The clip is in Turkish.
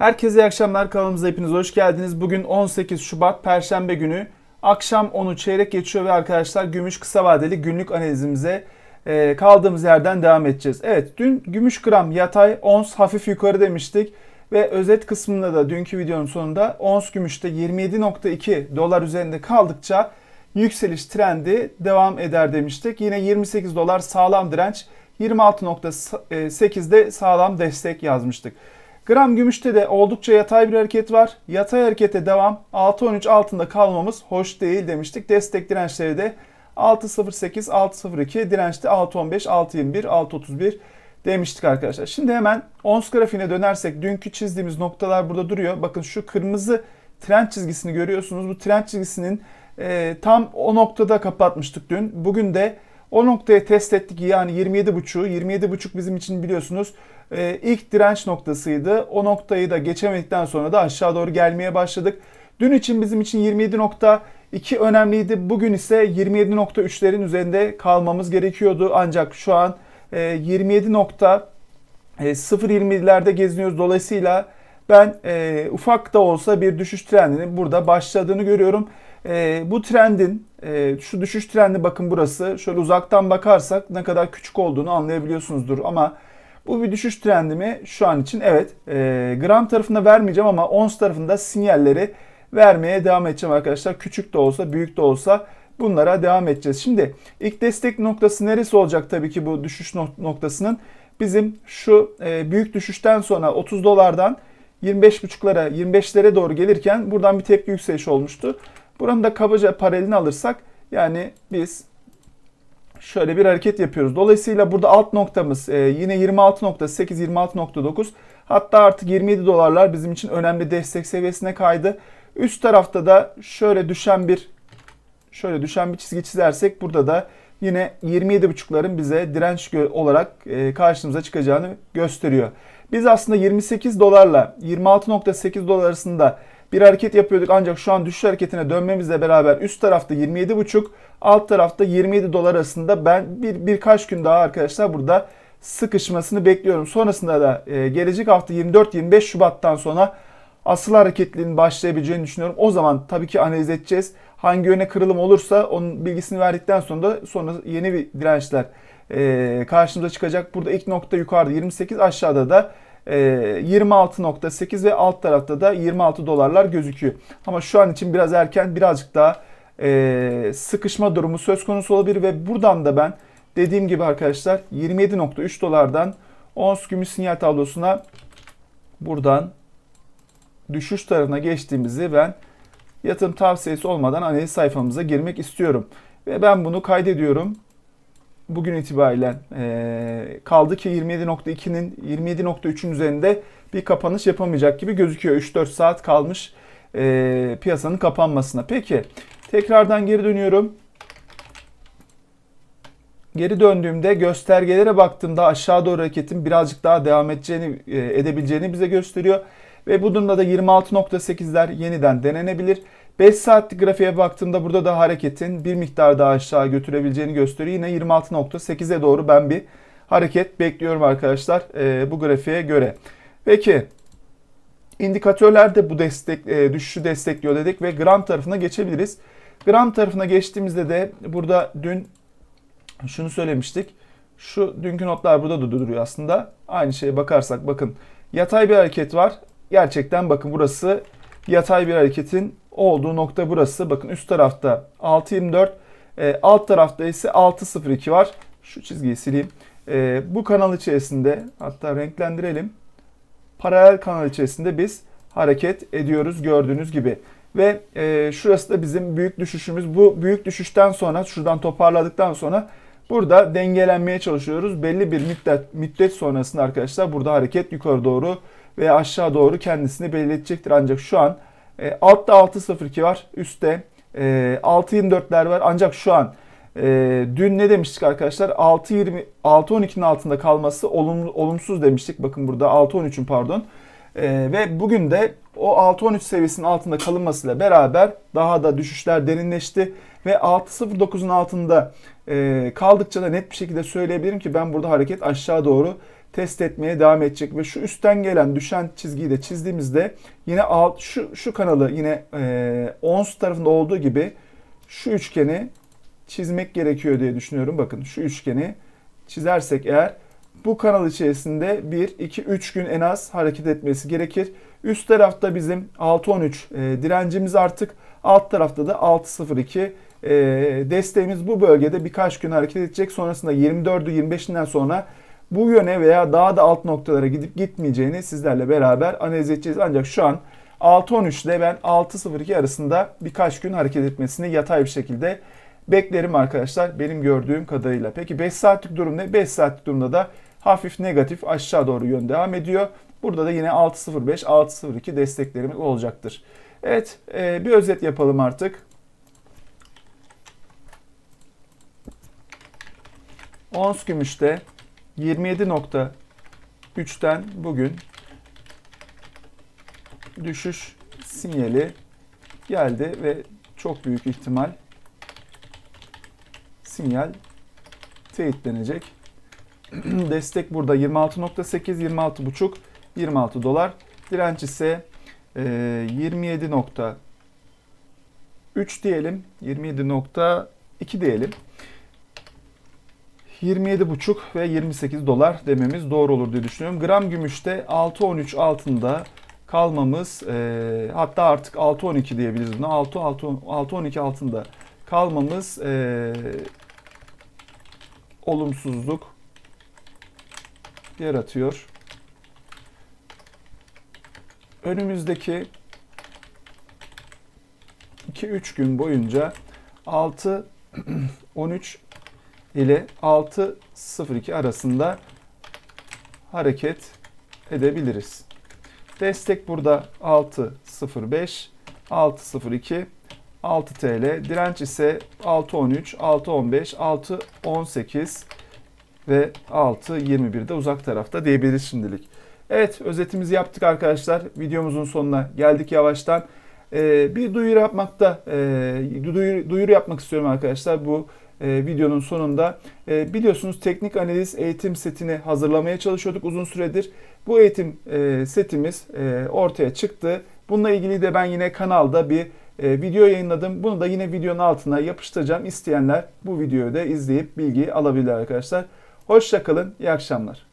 Herkese iyi akşamlar kanalımıza hepiniz hoş geldiniz. Bugün 18 Şubat Perşembe günü akşam 10'u çeyrek geçiyor ve arkadaşlar gümüş kısa vadeli günlük analizimize e, kaldığımız yerden devam edeceğiz. Evet dün gümüş gram yatay ons hafif yukarı demiştik ve özet kısmında da dünkü videonun sonunda ons gümüşte 27.2 dolar üzerinde kaldıkça yükseliş trendi devam eder demiştik. Yine 28 dolar sağlam direnç 26.8'de sağlam destek yazmıştık. Gram gümüşte de oldukça yatay bir hareket var. Yatay harekete devam. 6.13 altında kalmamız hoş değil demiştik. Destek dirençleri de 6.08, 6.02 dirençte 6.15, 6.21, 6.31 demiştik arkadaşlar. Şimdi hemen ons grafiğine dönersek dünkü çizdiğimiz noktalar burada duruyor. Bakın şu kırmızı trend çizgisini görüyorsunuz. Bu trend çizgisinin e, tam o noktada kapatmıştık dün. Bugün de o noktaya test ettik yani 27.5'u. 27.5 bizim için biliyorsunuz e, ilk direnç noktasıydı. O noktayı da geçemedikten sonra da aşağı doğru gelmeye başladık. Dün için bizim için 27.2 önemliydi. Bugün ise 27.3'lerin üzerinde kalmamız gerekiyordu. Ancak şu an e, 27.020'lerde geziniyoruz. Dolayısıyla ben e, ufak da olsa bir düşüş trendinin burada başladığını görüyorum. E, bu trendin, e, şu düşüş trendi bakın burası. Şöyle uzaktan bakarsak ne kadar küçük olduğunu anlayabiliyorsunuzdur. Ama bu bir düşüş trendi mi? Şu an için evet. E, gram tarafında vermeyeceğim ama ons tarafında sinyalleri vermeye devam edeceğim arkadaşlar. Küçük de olsa, büyük de olsa bunlara devam edeceğiz. Şimdi ilk destek noktası neresi olacak tabii ki bu düşüş noktasının? Bizim şu e, büyük düşüşten sonra 30 dolardan 25.5'lara 25'lere doğru gelirken buradan bir tepki yükseliş olmuştu. Buranın da kabaca paralelini alırsak yani biz şöyle bir hareket yapıyoruz. Dolayısıyla burada alt noktamız e, yine 26.8 26.9 hatta artık 27 dolarlar bizim için önemli destek seviyesine kaydı. Üst tarafta da şöyle düşen bir şöyle düşen bir çizgi çizersek burada da yine 27.5'ların bize direnç olarak e, karşımıza çıkacağını gösteriyor. Biz aslında 28 dolarla 26.8 dolar arasında bir hareket yapıyorduk ancak şu an düşüş hareketine dönmemizle beraber üst tarafta 27.5 alt tarafta 27 dolar arasında ben bir birkaç gün daha arkadaşlar burada sıkışmasını bekliyorum. Sonrasında da e, gelecek hafta 24-25 Şubat'tan sonra asıl hareketliliğin başlayabileceğini düşünüyorum. O zaman tabii ki analiz edeceğiz. Hangi yöne kırılım olursa onun bilgisini verdikten sonra da sonra yeni bir dirençler e, karşımıza çıkacak. Burada ilk nokta yukarıda 28 aşağıda da 26.8 e, ve alt tarafta da 26 dolarlar gözüküyor. Ama şu an için biraz erken birazcık daha e, sıkışma durumu söz konusu olabilir ve buradan da ben dediğim gibi arkadaşlar 27.3 dolardan ons gümüş sinyal tablosuna buradan düşüş tarafına geçtiğimizi ben yatırım tavsiyesi olmadan analiz sayfamıza girmek istiyorum. Ve ben bunu kaydediyorum. Bugün itibariyle e, kaldı ki 27.2'nin 27.3'ün üzerinde bir kapanış yapamayacak gibi gözüküyor. 3-4 saat kalmış e, piyasanın kapanmasına. Peki tekrardan geri dönüyorum. Geri döndüğümde göstergelere baktığımda aşağı doğru hareketin birazcık daha devam edeceğini, e, edebileceğini bize gösteriyor. Ve bu durumda da 26.8'ler yeniden denenebilir. 5 saatlik grafiğe baktığımda burada da hareketin bir miktar daha aşağı götürebileceğini gösteriyor. Yine 26.8'e doğru ben bir hareket bekliyorum arkadaşlar e, bu grafiğe göre. Peki indikatörler de bu destek e, düşüşü destekliyor dedik ve gram tarafına geçebiliriz. Gram tarafına geçtiğimizde de burada dün şunu söylemiştik. Şu dünkü notlar burada da duruyor aslında. Aynı şeye bakarsak bakın yatay bir hareket var. Gerçekten bakın burası yatay bir hareketin olduğu nokta burası. Bakın üst tarafta 6.24 e, alt tarafta ise 6.02 var. Şu çizgiyi sileyim. E, bu kanal içerisinde hatta renklendirelim. Paralel kanal içerisinde biz hareket ediyoruz gördüğünüz gibi. Ve e, şurası da bizim büyük düşüşümüz. Bu büyük düşüşten sonra şuradan toparladıktan sonra burada dengelenmeye çalışıyoruz. Belli bir müddet, müddet sonrasında arkadaşlar burada hareket yukarı doğru ve aşağı doğru kendisini belirletecektir. Ancak şu an e, altta 6.02 var. Üstte e, 6.24'ler var. Ancak şu an e, dün ne demiştik arkadaşlar? 6.20 6.12'nin altında kalması olumlu, olumsuz demiştik. Bakın burada 6.13'ün pardon. E, ve bugün de o 6.13 seviyesinin altında kalınmasıyla beraber daha da düşüşler derinleşti. Ve 6.09'un altında e, kaldıkça da net bir şekilde söyleyebilirim ki ben burada hareket aşağı doğru test etmeye devam edecek ve şu üstten gelen düşen çizgiyi de çizdiğimizde yine alt şu şu kanalı yine e, ons tarafında olduğu gibi şu üçgeni çizmek gerekiyor diye düşünüyorum. Bakın şu üçgeni çizersek eğer bu kanal içerisinde 1, 2, 3 gün en az hareket etmesi gerekir. Üst tarafta bizim 6.13 e, direncimiz artık. Alt tarafta da 6.02 e, desteğimiz bu bölgede birkaç gün hareket edecek. Sonrasında 24'ü 25'inden sonra bu yöne veya daha da alt noktalara gidip gitmeyeceğini sizlerle beraber analiz edeceğiz. Ancak şu an 6.13 ile ben 6.02 arasında birkaç gün hareket etmesini yatay bir şekilde beklerim arkadaşlar benim gördüğüm kadarıyla. Peki 5 saatlik durum ne? 5 saatlik durumda da hafif negatif aşağı doğru yön devam ediyor. Burada da yine 6.05, 6.02 desteklerimiz olacaktır. Evet e, bir özet yapalım artık. Ons gümüşte 27.3'ten bugün düşüş sinyali geldi ve çok büyük ihtimal sinyal teyitlenecek. Destek burada 26.8, 26.5, 26 dolar. Direnç ise e, 27.3 diyelim, 27.2 diyelim. 27,5 ve 28 dolar dememiz doğru olur diye düşünüyorum. Gram gümüşte 6.13 altında kalmamız e, hatta artık 6.12 diyebiliriz buna. 6.12 altında kalmamız e, olumsuzluk yaratıyor. Önümüzdeki 2-3 gün boyunca 6 13 ile 6.02 arasında hareket edebiliriz. Destek burada 6.05, 6.02, 6 TL. Direnç ise 6.13, 6.15, 6.18 ve 6.21'de uzak tarafta diyebiliriz şimdilik. Evet özetimizi yaptık arkadaşlar. Videomuzun sonuna geldik yavaştan. Ee, bir duyuru yapmakta, e, duyuru, duyuru yapmak istiyorum arkadaşlar bu e, videonun sonunda. E, biliyorsunuz teknik analiz eğitim setini hazırlamaya çalışıyorduk uzun süredir. Bu eğitim e, setimiz e, ortaya çıktı. Bununla ilgili de ben yine kanalda bir e, video yayınladım. Bunu da yine videonun altına yapıştıracağım. İsteyenler bu videoyu da izleyip bilgi alabilirler arkadaşlar. Hoşçakalın, iyi akşamlar.